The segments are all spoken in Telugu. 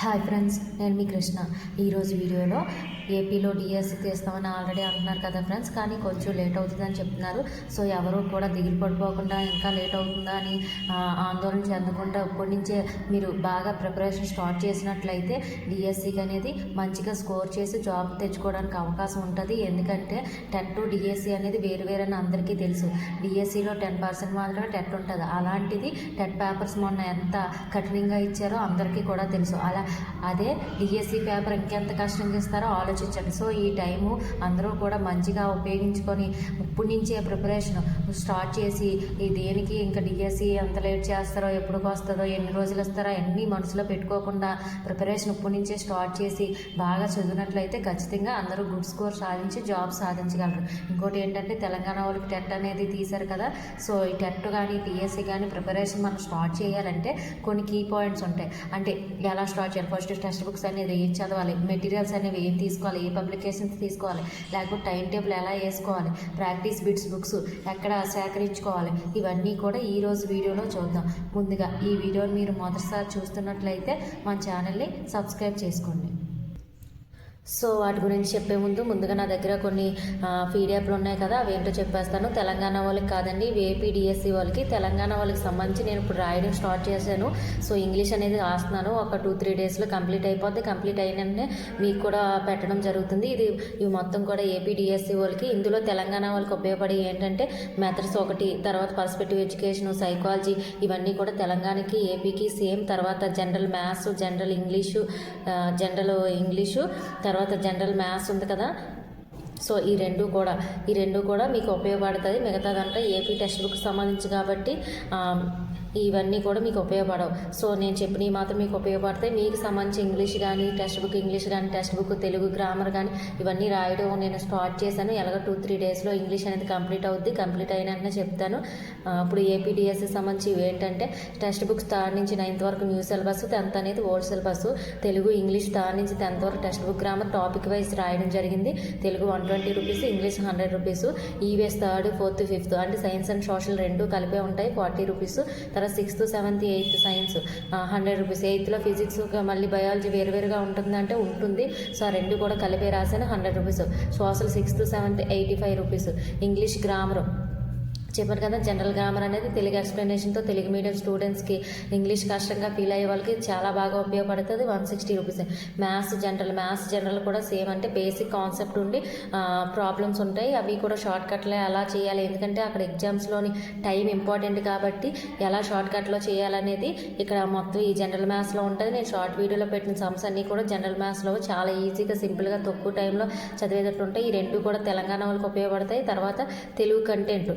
హాయ్ ఫ్రెండ్స్ నేను మీ కృష్ణ. ఈరోజు వీడియోలో ఏపీలో డిఎస్సి తీస్తామని ఆల్రెడీ అంటున్నారు కదా ఫ్రెండ్స్ కానీ కొంచెం లేట్ అవుతుందని చెప్తున్నారు. సో ఎవరు కూడా దిగులు పడిపోకుండా ఇంకా లేట్ అవుతుందా అని ఆందోళన చెందకుండా ఇప్పటి నుంచే మీరు బాగా ప్రిపరేషన్ స్టార్ట్ చేసినట్లయితే డిఎస్సికి అనేది మంచిగా స్కోర్ చేసి జాబ్ తెచ్చుకోవడానికి అవకాశం ఉంటుంది. ఎందుకంటే టెట్ టు డిఎస్సి అనేది వేరు వేరు అని అందరికీ తెలుసు. డిఎస్సిలో టెన్ పర్సెంట్ మాత్రమే టెట్ ఉంటుంది. అలాంటిది టెట్ పేపర్స్ మొన్న ఎంత కఠినంగా ఇచ్చారో అందరికీ కూడా తెలుసు. అలా అదే డిఎస్సి పేపర్ ఇంకెంత కష్టంగా ఇస్తారో ఆలోచించండి. సో ఈ టైము అందరూ కూడా మంచిగా ఉపయోగించుకొని ఇప్పుడు నుంచే ప్రిపరేషన్ స్టార్ట్ చేసి ఈ దేనికి ఇంకా డిఎస్సి ఎంత లేట్ చేస్తారో ఎప్పుడుకు వస్తుందో ఎన్ని రోజులు ఇస్తారో అన్నీ మనసులో పెట్టుకోకుండా ప్రిపరేషన్ ఇప్పటి నుంచే స్టార్ట్ చేసి బాగా చదివినట్లయితే ఖచ్చితంగా అందరూ గుడ్ స్కోర్ సాధించి జాబ్ సాధించగలరు. ఇంకోటి ఏంటంటే తెలంగాణ వాళ్ళకి టెట్ అనేది తీశారు కదా సో ఈ టెట్ కానీ టీఎస్సీ కానీ ప్రిపరేషన్ మనం స్టార్ట్ చేయాలంటే కొన్ని కీ పాయింట్స్ ఉంటాయి. అంటే ఎలా స్టార్ట్ చేయాలి ఫస్ట్ టెక్స్ట్ బుక్స్ అనేది ఏం చదవాలి? మెటీరియల్స్ అనేవి ఏం తీసుకోవాలి? ఏ పబ్లికేషన్స్ తీసుకోవాలి? లేకపోతే టైం టేబుల్ ఎలా వేసుకోవాలి? ప్రాక్టీస్ బిట్స్ బుక్స్ ఎక్కడ సేకరించుకోవాలి? ఇవన్నీ కూడా ఈ రోజు వీడియోలో చూద్దాం. ముందుగా ఈ వీడియోని మీరు మొదటిసారి చూస్తున్నట్లయితే మన ఛానల్ని సబ్స్క్రైబ్ చేసుకోండి. సో వాటి గురించి చెప్పే ముందు ముందుగా నా దగ్గర కొన్ని పీడిఎఫ్లు ఉన్నాయి కదా అవి ఏంటో చెప్పేస్తాను. తెలంగాణ వాళ్ళకి కాదండి ఏపీడిఎస్సి వాళ్ళకి. తెలంగాణ వాళ్ళకి సంబంధించి నేను ఇప్పుడు రాయడం స్టార్ట్ చేశాను. సో ఇంగ్లీష్ అనేది రాస్తున్నాను. ఒక టూ త్రీ డేస్లో కంప్లీట్ అయిపోద్ది. కంప్లీట్ అయిన మీకు కూడా పెట్టడం జరుగుతుంది. ఇది ఇవి మొత్తం కూడా ఏపీడిఎస్సి వాళ్ళకి. ఇందులో తెలంగాణ వాళ్ళకి ఉపయోగపడే ఏంటంటే మెథడ్స్ ఒకటి తర్వాత పర్స్పెక్టివ్ ఎడ్యుకేషన్ సైకాలజీ ఇవన్నీ కూడా తెలంగాణకి ఏపీకి సేమ్ తర్వాత general maths general English general English తర్వాత తర్వాత జనరల్ మ్యాథ్స్ ఉంది కదా. సో ఈ రెండు కూడా ఈ రెండు కూడా మీకు ఉపయోగపడుతుంది మిగతాదంతా ఏపీ టెక్స్ట్ బుక్ సంబంధించి కాబట్టి ఇవన్నీ కూడా మీకు ఉపయోగపడవు. సో నేను చెప్పినవి మాత్రం మీకు ఉపయోగపడతాయి. మీకు సంబంధించి ఇంగ్లీష్ కానీ టెక్స్ట్ బుక్ ఇంగ్లీష్ కానీ టెక్స్ట్ బుక్ తెలుగు గ్రామర్ కానీ ఇవన్నీ రాయడం నేను స్టార్ట్ చేశాను. ఎలాగో టూ త్రీ డేస్లో ఇంగ్లీష్ అనేది కంప్లీట్ అవుద్ది. కంప్లీట్ అయిన చెప్తాను. ఇప్పుడు ఏపీడిఎస్సి సంబంధించి ఏంటంటే టెక్స్ట్ బుక్స్ థర్డ్ నుంచి నైన్త్ వరకు న్యూ సిలబస్ టెన్త్ అనేది old syllabus Telugu English third నుంచి టెన్త్ వరకు text book grammar topic wise రాయడం జరిగింది. Telugu one twenty rupees English hundred rupees EVS third fourth fifth అంటే సైన్స్ అండ్ సోషల్ రెండు కలిపే ఉంటాయి ఫార్టీ రూపీస్. తర్వాత sixth seventh eighth science hundred rupees. ఎయిత్లో physics మళ్ళీ బయాలజీ వేరువేరుగా ఉంటుందంటే ఉంటుంది. సో ఆ రెండు కూడా కలిపి రాశాను hundred rupees. Social sixth seventh eighty five rupees. English grammar. చెప్పాను కదా జనరల్ గ్రామర్ అనేది తెలుగు ఎక్స్ప్లెనేషన్తో తెలుగు మీడియం స్టూడెంట్స్కి ఇంగ్లీష్ కష్టంగా ఫీల్ అయ్యే వాళ్ళకి చాలా బాగా ఉపయోగపడుతుంది. One sixty rupees maths general maths general కూడా సేమ్ అంటే బేసిక్ కాన్సెప్ట్ ఉండి ప్రాబ్లమ్స్ ఉంటాయి. అవి కూడా షార్ట్ కట్లో ఎలా చేయాలి. ఎందుకంటే అక్కడ ఎగ్జామ్స్లోని టైం ఇంపార్టెంట్ కాబట్టి ఎలా షార్ట్ కట్లో చేయాలనేది ఇక్కడ మొత్తం ఈ జనరల్ మ్యాథ్స్లో ఉంటుంది. నేను షార్ట్ వీడియోలో పెట్టిన సమ్స్ అన్నీ కూడా జనరల్ మ్యాథ్స్లో చాలా ఈజీగా సింపుల్గా తక్కువ టైంలో చదివేటట్టు ఉంటాయి ఈ రెండు కూడా తెలంగాణ వాళ్ళకి ఉపయోగపడతాయి. తర్వాత తెలుగు కంటెంట్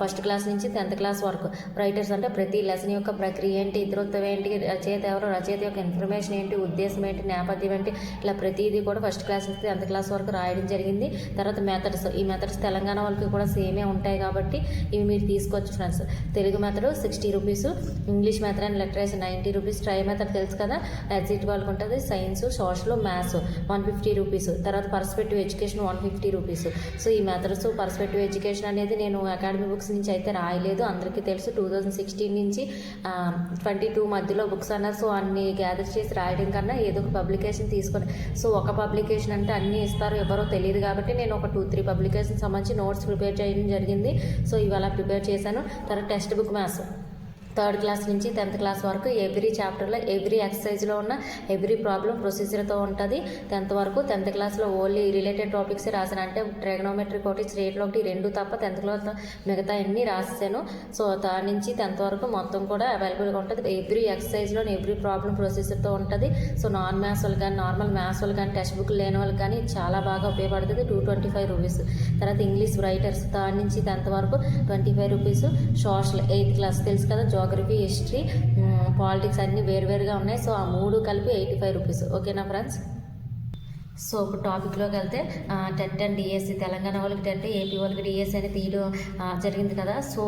ఫస్ట్ క్లాస్ నుంచి టెన్త్ క్లాస్ వరకు. రైటర్స్ అంటే ప్రతి లెసన్ యొక్క ప్రక్రియ ఏంటి ఇతరత్వం ఏంటి రచయిత ఎవరు రచయిత యొక్క ఇన్ఫర్మేషన్ ఏంటి ఉద్దేశం ఏంటి నేపథ్యం ఏంటి ఇలా ప్రతిదీ కూడా ఫస్ట్ క్లాస్ నుంచి టెన్త్ క్లాస్ వరకు రాయడం జరిగింది. తర్వాత మెథడ్స్ ఈ మెథడ్స్ తెలంగాణ వాళ్ళకి కూడా సేమే ఉంటాయి కాబట్టి ఇవి మీరు తీసుకోవచ్చు friends Telugu method sixty rupees English method and literature ninety rupees try method తెలుసు కదా? ఎగ్జిట్ వాళ్ళకి ఉంటుంది. Science social maths one fifty rupees తర్వాత perspective education one fifty rupees so ఈ మెథడ్స్ పర్స్పెక్టివ్ ఎడ్యుకేషన్ అనేది నేను అకాడమీ బుక్స్ నుంచి అయితే రాయలేదు. అందరికీ తెలుసు టూ థౌజండ్ సిక్స్టీన్ నుంచి ట్వంటీ టూ మధ్యలో బుక్స్ అన్నారు సో అన్ని గ్యాదర్ చేసి రాయడం కన్నా ఏదో ఒక పబ్లికేషన్ తీసుకొని సో ఒక పబ్లికేషన్ అంటే అన్నీ ఇస్తారో ఎవరో తెలియదు కాబట్టి నేను ఒక టూ త్రీ పబ్లికేషన్ సంబంధించి నోట్స్ ప్రిపేర్ చేయడం జరిగింది. సో ఇవాళ ప్రిపేర్ చేశాను. తర్వాత text book maths. Third class నుంచి టెన్త్ క్లాస్ వరకు ఎవ్రీ చాప్టర్లో ఎవ్రీ ఎక్సర్సైజ్లో ఉన్న ఎవ్రీ ప్రాబ్లం ప్రొసీజర్తో ఉంటుంది. టెన్త్ వరకు టెన్త్ క్లాస్లో ఓన్లీ రిలేటెడ్ టాపిక్స్ రాసాను అంటే ట్రెగనోమెట్రిక్ ఒకటి స్ట్రేట్లో ఒకటి రెండు తప్ప టెన్త్ క్లాస్ మిగతా అన్నీ రాసాను సో థర్డ్ నుంచి టెన్త్ వరకు మొత్తం కూడా అవైలబుల్గా ఉంటుంది. ఎవ్రీ ఎక్సర్సైజ్లో ఎవ్రీ ప్రాబ్లం ప్రొసీజర్తో ఉంటుంది. సో నాన్ మ్యాథ్స్ వాళ్ళు కానీ నార్మల్ మ్యాథ్స్ వాళ్ళు కానీ టెక్స్ట్ బుక్ లేని వాళ్ళకి కానీ చాలా బాగా ఉపయోగపడుతుంది. Two twenty five rupees. తర్వాత ఇంగ్లీష్ రైటర్స్ థర్డ్ నుంచి టెన్త్ వరకు twenty five rupees. Social eighth class తెలుసు కదా జోగ్రఫీ హిస్టరీ పాలిటిక్స్ అన్నీ వేరువేరుగా ఉన్నాయి. సో ఆ మూడు కలిపి ఎయిటీ ఫైవ్ రూపీస్ ఓకేనా ఫ్రెండ్స్ సో ఇప్పుడు టాపిక్లోకి వెళ్తే టెట్ అండ్ డిఎస్సి తెలంగాణ వాళ్ళకి టెట్ ఏపీ వాళ్ళకి డిఎస్సి అని తీయడం జరిగింది కదా. సో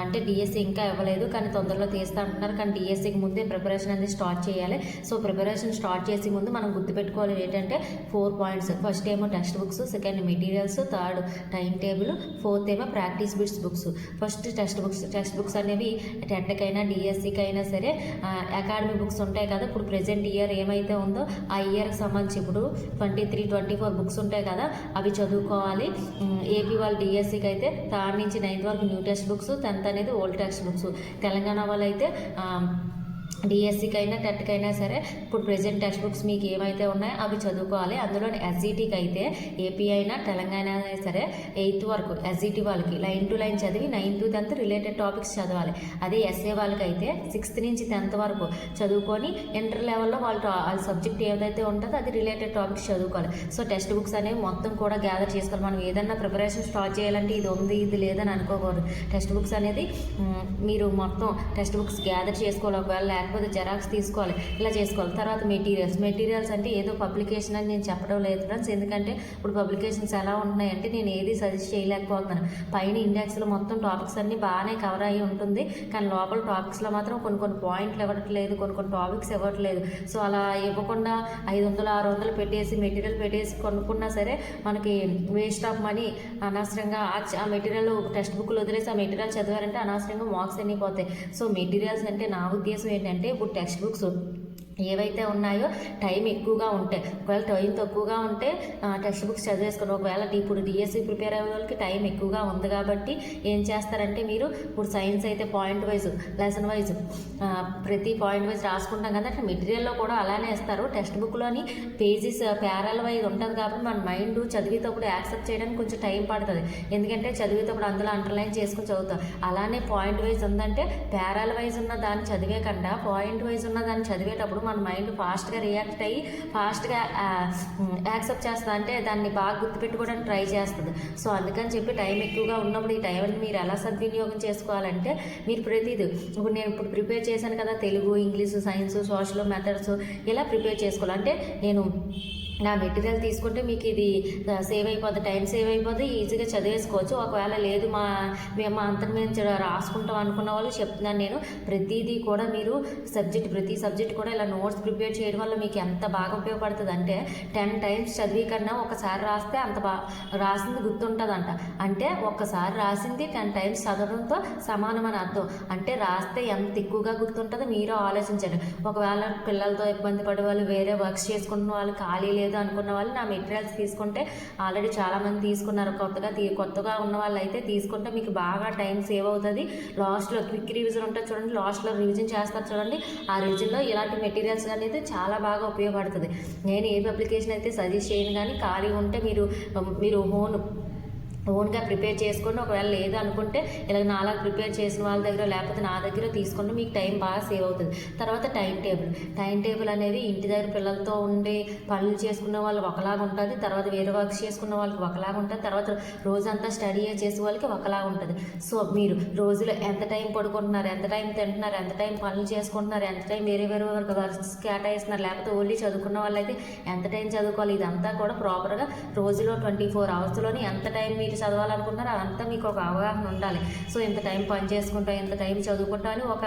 అంటే డిఎస్సి ఇంకా ఇవ్వలేదు కానీ తొందరలో తీస్తా అంటున్నారు. కానీ డిఎస్సికి ముందే ప్రిపరేషన్ అనేది స్టార్ట్ చేయాలి. సో ప్రిపరేషన్ స్టార్ట్ చేసే ముందు మనం గుర్తుపెట్టుకోవాలి ఏంటంటే ఫోర్ పాయింట్స్. ఫస్ట్ ఏమో text books second materials third time table fourth ఏమో practice bits books. First text books text books అనేవి టెట్కైనా డిఎస్సికి అయినా సరే అకాడమీ బుక్స్ ఉంటాయి కదా. ఇప్పుడు ప్రెజెంట్ ఇయర్ ఏమైతే ఉందో ఆ ఇయర్కి సంబంధించి ఇప్పుడు twenty three twenty four books ఉంటాయి కదా అవి చదువుకోవాలి. ఏపీ వాళ్ళు డిఎస్సికి అయితే థర్డ్ నుంచి నైన్త్ వరకు న్యూ టెక్స్ట్ బుక్స్ టెన్త్ అనేది ఓల్డ్ టెక్స్ట్ బుక్స్. తెలంగాణ వాళ్ళు అయితే డిఎస్సికైనా అయినా టెట్కి అయినా సరే ఇప్పుడు ప్రెసెంట్ టెక్స్ట్ బుక్స్ మీకు ఏమైతే ఉన్నాయో అవి చదువుకోవాలి. అందులో ఎస్జిటికి అయితే ఏపీ అయినా తెలంగాణ అయినా సరే ఎయిత్ వరకు ఎస్జిటి వాళ్ళకి లైన్ టు లైన్ చదివి నైన్త్ టెన్త్ రిలేటెడ్ టాపిక్స్ చదవాలి. అదే ఎస్ఏ వాళ్ళకి అయితే సిక్స్త్ నుంచి టెన్త్ వరకు చదువుకొని ఇంటర్ లెవెల్లో వాళ్ళు వాళ్ళ సబ్జెక్ట్ ఏదైతే ఉంటుందో అది రిలేటెడ్ టాపిక్స్ చదువుకోవాలి. సో టెక్స్ట్ బుక్స్ అనేవి మొత్తం కూడా గ్యాదర్ చేసుకోవాలి. మనం ఏదన్నా ప్రిపరేషన్ స్టార్ట్ చేయాలంటే ఇది ఉంది ఇది లేదని అనుకోకూడదు. టెక్స్ట్ బుక్స్ అనేది మీరు మొత్తం టెక్స్ట్ బుక్స్ గ్యాదర్ చేసుకోవాలి. ఒకవేళ లేకపోతే జెరాక్స్ తీసుకోవాలి. ఇలా చేసుకోవాలి. తర్వాత మెటీరియల్స్. మెటీరియల్స్ అంటే ఏదో పబ్లికేషన్ అని నేను చెప్పడం లేదు ఫ్రెండ్స్. ఎందుకంటే ఇప్పుడు పబ్లికేషన్స్ ఎలా ఉంటున్నాయంటే నేను ఏది సజెస్ట్ చేయలేకపోతున్నాను. పైన ఇండెక్స్లో మొత్తం టాపిక్స్ అన్నీ బాగానే కవర్ అయ్యి ఉంటుంది. కానీ లోపల టాపిక్స్లో మాత్రం కొన్ని కొన్ని పాయింట్లు ఇవ్వట్లేదు. కొన్ని కొన్ని టాపిక్స్ ఇవ్వట్లేదు. సో అలా ఇవ్వకుండా ఐదు వందలు ఆరు వందలు పెట్టేసి మెటీరియల్ పెట్టేసి కొనుక్కున్నా సరే మనకి వేస్ట్ ఆఫ్ మనీ అనవసరంగా ఆ మెటీరియల్ టెక్స్ట్ బుక్లు వదిలేసి ఆ మెటీరియల్ చదివారంటే అనవసరంగా మార్క్స్ అన్నీ పోతాయి. సో మెటీరియల్స్ అంటే నా ఉద్దేశం ఏంటంటే ఇప్పుడు టెక్స్ట్ బుక్స్ ఏవైతే ఉన్నాయో టైం ఎక్కువగా ఉంటే ఒకవేళ టైం తక్కువగా ఉంటే టెక్స్ట్ బుక్స్ చదివేసుకోండి ఒకవేళ ఇప్పుడు డిఎస్సి ప్రిపేర్ అయ్యే వాళ్ళకి టైం ఎక్కువగా ఉంది కాబట్టి ఏం చేస్తారంటే మీరు ఇప్పుడు సైన్స్ అయితే పాయింట్ వైజ్ లెసన్ వైజ్ ప్రతి పాయింట్ వైజ్ రాసుకుంటాం కదా అట్లా మెటీరియల్లో కూడా అలానే ఇస్తారు టెక్స్ట్ బుక్లోని పేజెస్ పేరాల వైజ్ ఉంటుంది కాబట్టి మన మైండ్ చదివేటప్పుడు యాక్సెప్ట్ చేయడానికి కొంచెం టైం పడుతుంది. ఎందుకంటే చదివేటప్పుడు అందులో అండర్లైన్ చేసుకుని చదువుతాం. అలానే పాయింట్ వైజ్ ఉందంటే పేరాల వైజ్ ఉన్న దాన్ని చదివే కన్నా పాయింట్ వైజ్ ఉన్న దాన్ని చదివేటప్పుడు మన మైండ్ ఫాస్ట్గా రియాక్ట్ అయ్యి ఫాస్ట్గా యాక్సెప్ట్ చేస్తుంది అంటే దాన్ని బాగా గుర్తుపెట్టుకోవడానికి ట్రై చేస్తుంది. సో అందుకని చెప్పి టైం ఎక్కువగా ఉన్నప్పుడు ఈ టైంని మీరు ఎలా సద్వినియోగం చేసుకోవాలంటే మీరు ప్రతిదీ ఇప్పుడు నేను ఇప్పుడు ప్రిపేర్ చేశాను కదా Telugu English science social methods ఇలా ప్రిపేర్ చేసుకోవాలి? అంటే నేను నా మెటీరియల్ తీసుకుంటే మీకు ఇది సేవ్ అయిపోద్ది టైం సేవ్ అయిపోద్ది ఈజీగా చదివేసుకోవచ్చు. ఒకవేళ లేదు మా మేము మా మేము రాసుకుంటాం అనుకున్న వాళ్ళు చెప్తున్నాను నేను. ప్రతిదీ కూడా మీరు సబ్జెక్ట్ ప్రతి సబ్జెక్ట్ కూడా ఇలా నోట్స్ ప్రిపేర్ చేయడం వల్ల మీకు ఎంత బాగా ఉపయోగపడుతుంది అంటే టెన్ టైమ్స్ చదివి కన్నా ఒకసారి రాస్తే అంత బా రాసింది గుర్తుంటుందంట. అంటే ఒక్కసారి రాసింది టెన్ టైమ్స్ చదవడంతో సమానం అని అర్థం. అంటే రాస్తే ఎంత ఎక్కువగా గుర్తుంటుందో మీరు ఆలోచించండి. ఒకవేళ పిల్లలతో ఇబ్బంది పడే వాళ్ళు వేరే వర్క్స్ చేసుకుంటున్న వాళ్ళు ఖాళీ లేదు అనుకున్న వాళ్ళు నా మెటీరియల్స్ తీసుకుంటే ఆల్రెడీ చాలామంది తీసుకున్నారు. కొత్తగా తీ కొత్తగా ఉన్న వాళ్ళు అయితే తీసుకుంటే మీకు బాగా టైం సేవ్ అవుతుంది. లాస్ట్లో క్విక్ రివిజన్ ఉంటుంది చూడండి లాస్ట్లో రివిజన్ చేస్తారు చూడండి. ఆ రివిజన్లో ఇలాంటి మెటీరియల్స్ అనేది చాలా బాగా ఉపయోగపడుతుంది. నేను ఏ అప్లికేషన్ అయితే సజెస్ట్ చేయను కానీ ఖాళీ ఉంటే మీరు మీరు ఓన్ ఓన్గా ప్రిపేర్ చేసుకోండి ఒకవేళ లేదు అనుకుంటే ఇలా నాలా ప్రిపేర్ చేసిన వాళ్ళ దగ్గర లేకపోతే నా దగ్గర తీసుకుంటే మీకు టైం బాగా సేవ్ అవుతుంది. తర్వాత టైం టేబుల్. టైం టేబుల్ అనేది ఇంటి దగ్గర పిల్లలతో ఉండి పనులు చేసుకున్న వాళ్ళు ఒకలాగా ఉంటుంది. తర్వాత వేరే వర్క్స్ చేసుకున్న వాళ్ళకి ఒకలాగా ఉంటుంది. తర్వాత రోజంతా స్టడీ చేసే వాళ్ళకి ఒకలాగా ఉంటుంది. సో మీరు రోజులో ఎంత టైం పడుకుంటున్నారు ఎంత టైం తింటున్నారు ఎంత టైం పనులు చేసుకుంటున్నారు ఎంత టైం వేరే వేరే వర్క్ వర్క్స్ కేటాయిస్తున్నారు లేకపోతే ఓన్లీ చదువుకున్న వాళ్ళైతే ఎంత టైం చదువుకోవాలి ఇదంతా కూడా ప్రాపర్గా రోజులో ట్వంటీ ఫోర్ అవర్స్లోని ఎంత టైం మీరు చదవాలనుకుంటున్నారో అంతా మీకు ఒక అవగాహన ఉండాలి. సో ఇంత టైం పని చేసుకుంటా ఇంత టైం చదువుకుంటా అని ఒక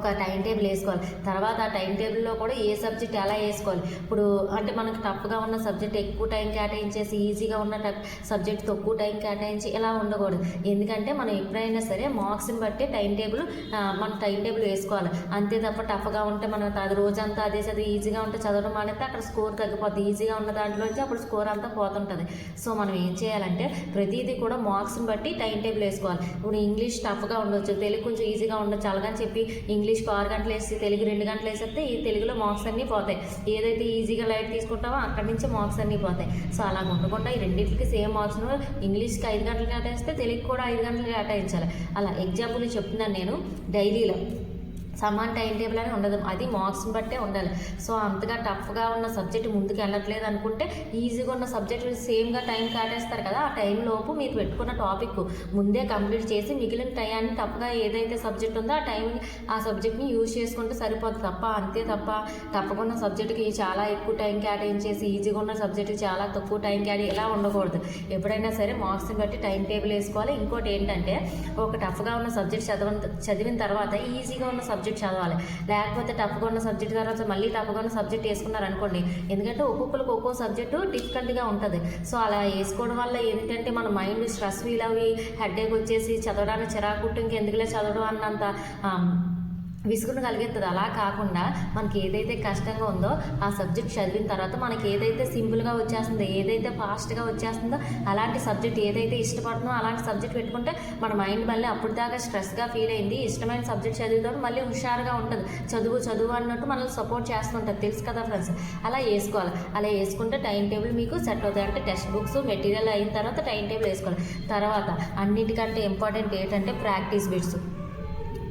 ఒక టైం టేబుల్ వేసుకోవాలి. తర్వాత ఆ టైం టేబుల్లో కూడా ఏ సబ్జెక్ట్ ఎలా వేసుకోవాలి. ఇప్పుడు అంటే మనకు టఫ్గా ఉన్న సబ్జెక్ట్ ఎక్కువ టైం కేటాయించేసి ఈజీగా ఉన్న సబ్జెక్ట్ తక్కువ టైం కేటాయించి ఇలా ఉండకూడదు. ఎందుకంటే మనం ఎప్పుడైనా సరే మార్క్స్ని బట్టి టైం టేబుల్ మన టైం టేబుల్ వేసుకోవాలి. అంతే తప్ప టఫ్గా ఉంటే మనం అది రోజంతా అదే చదివి ఈజీగా ఉంటే చదవడం అనేది అక్కడ స్కోర్ తగ్గిపోద్ది. ఈజీగా ఉన్న దాంట్లోంచి అప్పుడు స్కోర్ అంతా పోతుంటుంది. సో మనం ఏం చేయాలంటే ప్రతిదీ కూడా మార్క్స్ని బట్టి టైం టేబుల్ వేసుకోవాలి. ఇప్పుడు ఇంగ్లీష్ టఫ్గా ఉండొచ్చు తెలుగు కొంచెం ఈజీగా ఉండొచ్చు అలాగని చెప్పి ఇంగ్లీష్కి ఆరు గంటలు వేసి తెలుగు రెండు గంటలు వేసేస్తే ఈ తెలుగులో మార్క్స్ అన్నీ పోతాయి. ఏదైతే ఈజీగా లైట్ తీసుకుంటామో అక్కడి నుంచి మార్క్స్ అన్నీ పోతాయి. సో అలా ఉండకుండా ఈ రెండింటికి సేమ్ మార్క్స్ ఇంగ్లీష్కి ఐదు గంటలు కేటాయిస్తే తెలుగు కూడా ఐదు గంటలు కేటాయించాలి. అలా ఎగ్జాంపుల్ చెప్తున్నాను నేను. డైలీలో సమాన్ టైం టేబుల్ అని ఉండదు. అది మార్క్స్ని బట్టే ఉండాలి. సో అంతగా టఫ్గా ఉన్న సబ్జెక్ట్ ముందుకు వెళ్ళట్లేదు అనుకుంటే ఈజీగా ఉన్న సబ్జెక్ట్ సేమ్గా టైం కాటేస్తారు కదా. ఆ టైంలోపు మీరు పెట్టుకున్న టాపిక్ ముందే కంప్లీట్ చేసి మిగిలిన టైంని టఫ్గా ఏదైతే సబ్జెక్ట్ ఉందో ఆ టైం ఆ సబ్జెక్ట్ని యూజ్ చేసుకుంటే సరిపోతుంది తప్ప అంతే తప్ప తప్పకుండా సబ్జెక్టుకి చాలా ఎక్కువ టైం కేటాయించేసి ఈజీగా ఉన్న సబ్జెక్టుకి చాలా తక్కువ టైం కేటాయి ఇలా ఉండకూడదు. ఎప్పుడైనా సరే మార్క్స్ని బట్టి టైం టేబుల్ వేసుకోవాలి. ఇంకోటి ఏంటంటే ఒక టఫ్గా ఉన్న సబ్జెక్ట్ చదవ చదివిన తర్వాత ఈజీగా ఉన్న సబ్జెక్ట్ సబ్జెక్ట్ చదవాలి. లేకపోతే టఫ్గా ఉన్న సబ్జెక్ట్ తర్వాత మళ్ళీ టఫ్గా ఉన్న సబ్జెక్ట్ వేసుకున్నారు అనుకోండి ఎందుకంటే ఒక్కొక్కరికి ఒక్కో సబ్జెక్టు డిఫికల్ట్గా ఉంటుంది. సో అలా వేసుకోవడం వల్ల ఏంటంటే మన మైండ్ స్ట్రెస్ ఫీల్ అవి హెడ్ఏక్ వచ్చేసి చదవడానికి చిరాకుట్టు ఇంకెందుకులే చదవడం అన్నంత విసుగును కలిగేస్తుంది అలా కాకుండా మనకి ఏదైతే కష్టంగా ఉందో ఆ సబ్జెక్ట్ చదివిన తర్వాత మనకి ఏదైతే సింపుల్గా వచ్చేస్తుందో ఏదైతే ఫాస్ట్గా వచ్చేస్తుందో అలాంటి సబ్జెక్ట్ ఏదైతే ఇష్టపడుతుందో అలాంటి సబ్జెక్ట్ పెట్టుకుంటే మన మైండ్ మళ్ళీ అప్పుడు దాకా స్ట్రెస్గా ఫీల్ అయింది. ఇష్టమైన సబ్జెక్ట్ చదివితే మళ్ళీ హుషారుగా ఉంటుంది. చదువు చదువు అన్నట్టు మనల్ని సపోర్ట్ చేస్తుంటుంది. తెలుసు కదా ఫ్రెండ్స్? అలా వేసుకోవాలి. అలా వేసుకుంటే టైం టేబుల్ మీకు సెట్ అవుతుంది అంటే టెక్స్ట్ బుక్స్ మెటీరియల్ అయిన తర్వాత టైం టేబుల్ వేసుకోవాలి. తర్వాత అన్నిటికంటే ఇంపార్టెంట్ ఏంటంటే ప్రాక్టీస్ బిట్స్.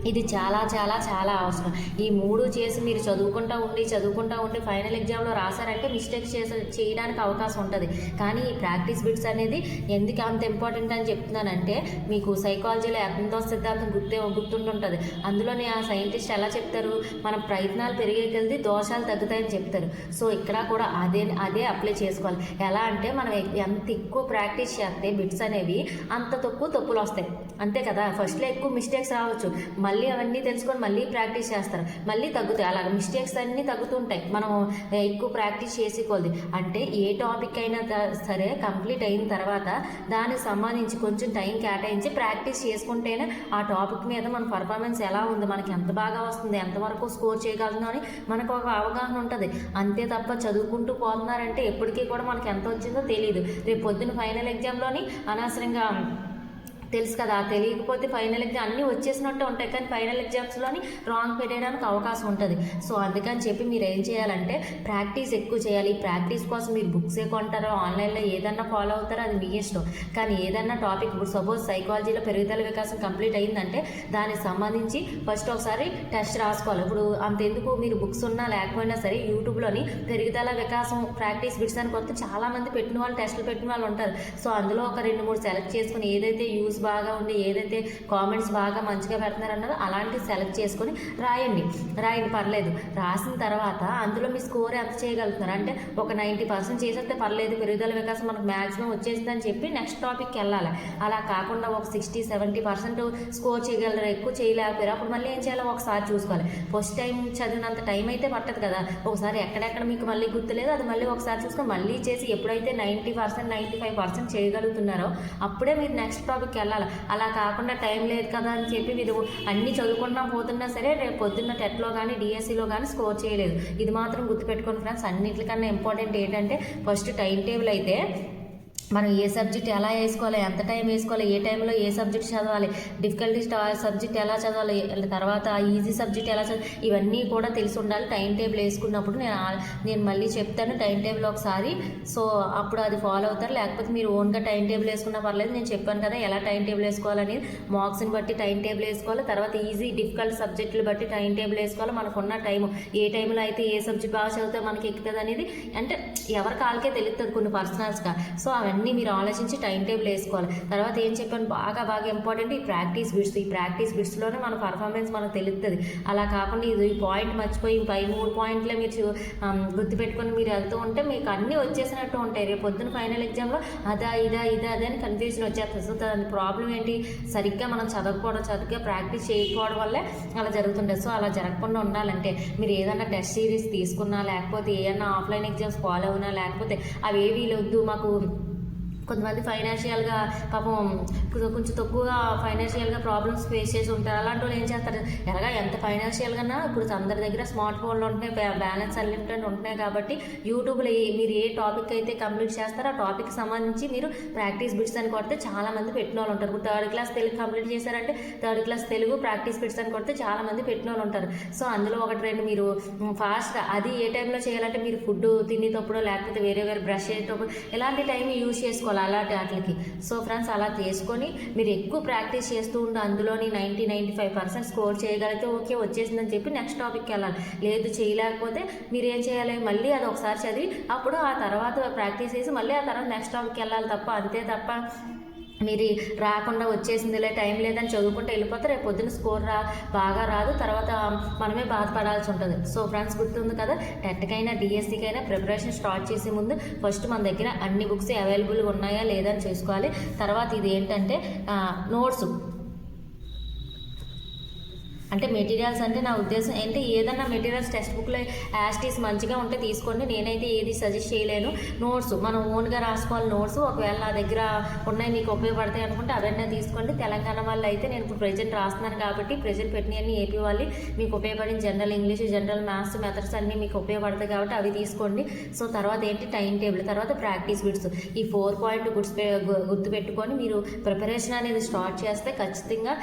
ఇది చాలా చాలా చాలా అవసరం. ఈ మూడు చేసి మీరు చదువుకుంటా ఉండి చదువుకుంటా ఉండి ఫైనల్ ఎగ్జామ్లో రాశారంటే మిస్టేక్స్ చేసే చేయడానికి అవకాశం ఉంటుంది. కానీ ఈ ప్రాక్టీస్ బిట్స్ అనేది ఎందుకు అంత ఇంపార్టెంట్ అని చెప్తున్నానంటే మీకు సైకాలజీలో ఎంతో సిద్ధాంతం గుర్తే గుర్తుంటుంటుంది అందులోనే ఆ సైంటిస్ట్ ఎలా చెప్తారు? మన ప్రయత్నాలు పెరిగే కలిది దోషాలు తగ్గుతాయని చెప్తారు. సో ఇక్కడ కూడా అదే అదే అప్లై చేసుకోవాలి. ఎలా అంటే మనం ఎంత ఎక్కువ ప్రాక్టీస్ చేస్తే బిట్స్ అనేవి అంత తక్కువ తప్పులు వస్తాయి. అంతే కదా? ఫస్ట్లో ఎక్కువ మిస్టేక్స్ రావచ్చు. మళ్ళీ అవన్నీ తెలుసుకొని మళ్ళీ ప్రాక్టీస్ చేస్తారు. మళ్ళీ తగ్గుతాయి. అలాగ మిస్టేక్స్ అన్నీ తగ్గుతుంటాయి. మనం ఎక్కువ ప్రాక్టీస్ చేసుకోవాలి అంటే ఏ టాపిక్ అయినా సరే కంప్లీట్ అయిన తర్వాత దానికి సంబంధించి కొంచెం టైం కేటాయించి ప్రాక్టీస్ చేసుకుంటేనే ఆ టాపిక్ మీద మన పర్ఫార్మెన్స్ ఎలా ఉంది మనకి ఎంత బాగా వస్తుంది ఎంతవరకు స్కోర్ చేయగలను అని మనకు ఒక అవగాహన ఉంటుంది. అంతే తప్ప చదువుకుంటూ పోతున్నారంటే ఎప్పటికీ కూడా మనకి ఎంత వచ్చిందో తెలియదు రేపు పొద్దున్న ఫైనల్ ఎగ్జామ్లోని అనవసరంగా తెలుసు కదా తెలియకపోతే ఫైనల్ ఎగ్జామ్ అన్నీ వచ్చేసినట్టు ఉంటాయి. కానీ ఫైనల్ ఎగ్జామ్స్లోని రాంగ్ పెట్టడానికి అవకాశం ఉంటుంది. సో అందుకని చెప్పి మీరు ఏం చేయాలంటే ప్రాక్టీస్ ఎక్కువ చేయాలి. ప్రాక్టీస్ కోసం మీరు బుక్స్ ఏ కొంటారో ఆన్లైన్లో ఏదన్నా ఫాలో అవుతారో అది మీ ఇష్టం. కానీ ఏదన్నా టాపిక్ ఇప్పుడు సపోజ్ సైకాలజీలో పెరుగుదల వికాసం కంప్లీట్ అయిందంటే దానికి సంబంధించి ఫస్ట్ ఒకసారి టెస్ట్ రాసుకోవాలి. ఇప్పుడు అంతెందుకు? మీరు బుక్స్ ఉన్నా లేకపోయినా సరే యూట్యూబ్లోని పెరుగుదల వికాసం ప్రాక్టీస్ బిట్స్ అని కొత్త చాలామంది పెట్టిన వాళ్ళు టెస్టులు పెట్టిన వాళ్ళు ఉంటారు. సో అందులో ఒక రెండు మూడు సెలెక్ట్ చేసుకుని ఏదైతే యూస్ బాగా ఉండి ఏదైతే కామెంట్స్ బాగా మంచిగా పెడుతున్నారు అన్నదో అలాంటివి సెలెక్ట్ చేసుకొని రాయండి. రాయండి పర్లేదు. రాసిన తర్వాత అందులో మీ స్కోర్ ఎంత చేయగలుగుతున్నారు? అంటే ఒక నైంటీ పర్సెంట్ చేసేస్తే పర్లేదు పెరుగుదల వికాసం మనకు మ్యాక్సిమం వచ్చేసిందని చెప్పి నెక్స్ట్ టాపిక్కి వెళ్ళాలి. అలా కాకుండా ఒక సిక్స్టీ సెవెంటీ పర్సెంట్ స్కోర్ చేయగలరు? ఎక్కువ చేయలేకపోయారు? అప్పుడు మళ్ళీ ఏం చేయాలో ఒకసారి చూసుకోవాలి. ఫస్ట్ టైం చదివినంత టైం అయితే పట్టదు కదా. ఒకసారి ఎక్కడెక్కడ మీకు మళ్ళీ గుర్తులేదు అది మళ్ళీ ఒకసారి చూసుకొని మళ్ళీ చేసి ఎప్పుడైతే ninety percent ninety five percent చేయగలుగుతున్నారో అప్పుడే మీరు నెక్స్ట్ టాపిక్కి వెళ్ళాలి. అలా కాకుండా టైం లేదు కదా అని చెప్పి మీరు అన్నీ చదువుకుంటున్నా పోతున్నా సరే రేపు పొద్దున్న టెట్లో కానీ డిఎస్సిలో కానీ స్కోర్ చేయలేదు. ఇది మాత్రం గుర్తుపెట్టుకోండి ఫ్రెండ్స్ అన్నిటికన్నా ఇంపార్టెంట్ ఏంటంటే ఫస్ట్ టైం టేబుల్ అయితే మనం ఏ సబ్జెక్ట్ ఎలా వేసుకోవాలి ఎంత టైం వేసుకోవాలి ఏ టైంలో ఏ సబ్జెక్ట్ చదవాలి డిఫికల్టీ సబ్జెక్ట్ ఎలా చదవాలి తర్వాత ఈజీ సబ్జెక్ట్ ఎలా చదవాలి ఇవన్నీ కూడా తెలిసి ఉండాలి. టైం టేబుల్ వేసుకున్నప్పుడు నేను నేను మళ్ళీ చెప్తాను టైం టేబుల్ ఒకసారి. సో అప్పుడు అది ఫాలో అవుతారు. లేకపోతే మీరు ఓన్గా టైం టేబుల్ వేసుకున్నా పర్లేదు. నేను చెప్పాను కదా ఎలా టైం టేబుల్ వేసుకోవాలని మార్క్స్ని బట్టి టైం టేబుల్ వేసుకోవాలి. తర్వాత ఈజీ డిఫికల్ట్ సబ్జెక్టులు బట్టి టైం టేబుల్ వేసుకోవాలి. మనకున్న టైం ఏ టైంలో అయితే ఏ సబ్జెక్ట్ బాగా చదివితే మనకి ఎక్కుతుంది అనేది అంటే ఎవరి కాళ్ళకే తెలుస్తుంది కొన్ని పర్సనల్స్గా సో అవన్నీ మీరు ఆలోచించి టైం టేబుల్ వేసుకోవాలి. తర్వాత ఏం చెప్పాను? బాగా బాగా ఇంపార్టెంట్ ఈ ప్రాక్టీస్ బిట్స్. ఈ ప్రాక్టీస్ బిట్స్లోనే మన పర్ఫార్మెన్స్ మనకు తెలుస్తుంది అలా కాకుండా ఇది ఈ పాయింట్ మర్చిపోయి పై మూడు పాయింట్లే మీరు చూ- గుర్తుపెట్టుకొని మీరు వెళ్తూ ఉంటే మీకు అన్నీ వచ్చేసినట్టు ఉంటాయి. రేపు పొద్దున ఫైనల్ ఎగ్జామ్లో అదా ఇదా ఇదా అదే అని కన్ఫ్యూజన్ వచ్చేస్తుంది. సో దాని ప్రాబ్లం ఏంటి? సరిగ్గా మనం చదవకపోవడం చదివిగా ప్రాక్టీస్ చేయకపోవడం వల్లే అలా జరుగుతుంటుంది సో అలా జరగకుండా ఉండాలంటే మీరు ఏదైనా టెస్ట్ సిరీస్ తీసుకున్నా లేకపోతే ఏదైనా ఆఫ్లైన్ ఎగ్జామ్స్ ఫాలో అవునా లేకపోతే అవి ఏవీ వీలొద్దు మాకు కొంతమంది ఫైనాన్షియల్గా పాపం కొంచెం తక్కువగా ఫైనాన్షియల్గా ప్రాబ్లమ్స్ ఫేస్ చేసి ఉంటారు. అలాంటి వాళ్ళు ఏం చేస్తారు? ఎలాగా ఎంత ఫైనాన్షియల్గా ఇప్పుడు అందరి దగ్గర స్మార్ట్ ఫోన్లు ఉంటున్నాయి బ్యాలెన్స్ అన్లిమిటెడ్ ఉంటున్నాయి కాబట్టి యూట్యూబ్లో ఏ- మీరు ఏ టాపిక్ అయితే కంప్లీట్ చేస్తారో ఆ టాపిక్ సంబంధించి మీరు ప్రాక్టీస్ బిట్స్ అని కొడితే చాలా మంది పెట్టిన వాళ్ళు ఉంటారు. ఇప్పుడు థర్డ్ క్లాస్ తెలుగు కంప్లీట్ చేశారంటే third class Telugu practice bits అని కొడితే చాలా మంది పెట్టిన వాళ్ళు ఉంటారు. సో అందులో ఒకటి రెండు మీరు ఫాస్ట్ అది ఏ టైంలో చేయాలంటే మీరు ఫుడ్ తినేటప్పుడు లేకపోతే వేరే వేరే బ్రష్ చేసేటప్పుడు ఇలాంటి టైం యూజ్ చేసుకోవాలి? అలాంటి వాటికి. సో ఫ్రెండ్స్ అలా తీసుకొని మీరు ఎక్కువ ప్రాక్టీస్ చేస్తూ ఉంటే అందులోని ninety ninety five percent score చేయగలిగితే ఓకే వచ్చేసిందని చెప్పి నెక్స్ట్ టాపిక్కి వెళ్ళాలి. లేదు చేయలేకపోతే మీరు ఏం చేయాలి? మళ్ళీ అది ఒకసారి చదివి అప్పుడు ఆ తర్వాత ప్రాక్టీస్ చేసి మళ్ళీ ఆ తర్వాత నెక్స్ట్ టాపిక్కి వెళ్ళాలి తప్ప అంతే తప్ప మీరు రాకుండా వచ్చేసిందిలే టైం లేదని చదువుకుంటే వెళ్ళిపోతే రేపు పొద్దున్న స్కోర్ రా బాగా రాదు తర్వాత మనమే బాధపడాల్సి ఉంటుంది. సో ఫ్రెండ్స్ గుర్తుంది కదా టెట్కైనా డిఎస్సికైనా ప్రిపరేషన్ స్టార్ట్ చేసే ముందు ఫస్ట్ మన దగ్గర అన్ని బుక్స్ అవైలబుల్గా ఉన్నాయా లేదా అని చూసుకోవాలి. తర్వాత ఇది ఏంటంటే నోట్స్. అంటే మెటీరియల్స్ అంటే నా ఉద్దేశం అంటే ఏదన్నా మెటీరియల్స్ టెక్స్ట్ బుక్లో యాస్టీస్ మంచిగా ఉంటే తీసుకోండి. నేనైతే ఏది సజెస్ట్ చేయలేను. నోట్స్ మనం ఓన్గా రాసుకోవాలి నోట్స్ ఒకవేళ నా దగ్గర ఉన్నాయి మీకు ఉపయోగపడతాయి అనుకుంటే అవన్నీ తీసుకోండి. తెలంగాణ వాళ్ళు అయితే నేను ఇప్పుడు ప్రజెంట్ రాస్తున్నాను కాబట్టి ప్రజెంట్ పెట్టినవన్నీ ఏపీ వాళ్ళు మీకు ఉపయోగపడిన general English general maths methods అన్నీ మీకు ఉపయోగపడతాయి కాబట్టి అవి తీసుకోండి. సో తర్వాత ఏంటి? టైం టేబుల్ తర్వాత ప్రాక్టీస్ బిట్స్ ఈ ఫోర్ పాయింట్ గుర్తు గుర్తుపెట్టుకొని మీరు ప్రిపరేషన్ అనేది స్టార్ట్ చేస్తే ఖచ్చితంగా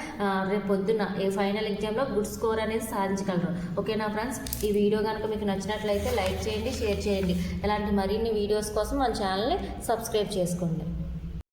రేపు పొద్దున్న ఏ ఫైనల్ ఎగ్జామ్లో గుడ్ స్కోర్ అనేది సాధించగలరు. ఓకేనా ఫ్రెండ్స్? ఈ వీడియో కనుక మీకు నచ్చినట్లయితే లైక్ చేయండి షేర్ చేయండి. ఇలాంటి మరిన్ని వీడియోస్ కోసం మన ఛానల్ని సబ్స్క్రైబ్ చేసుకోండి.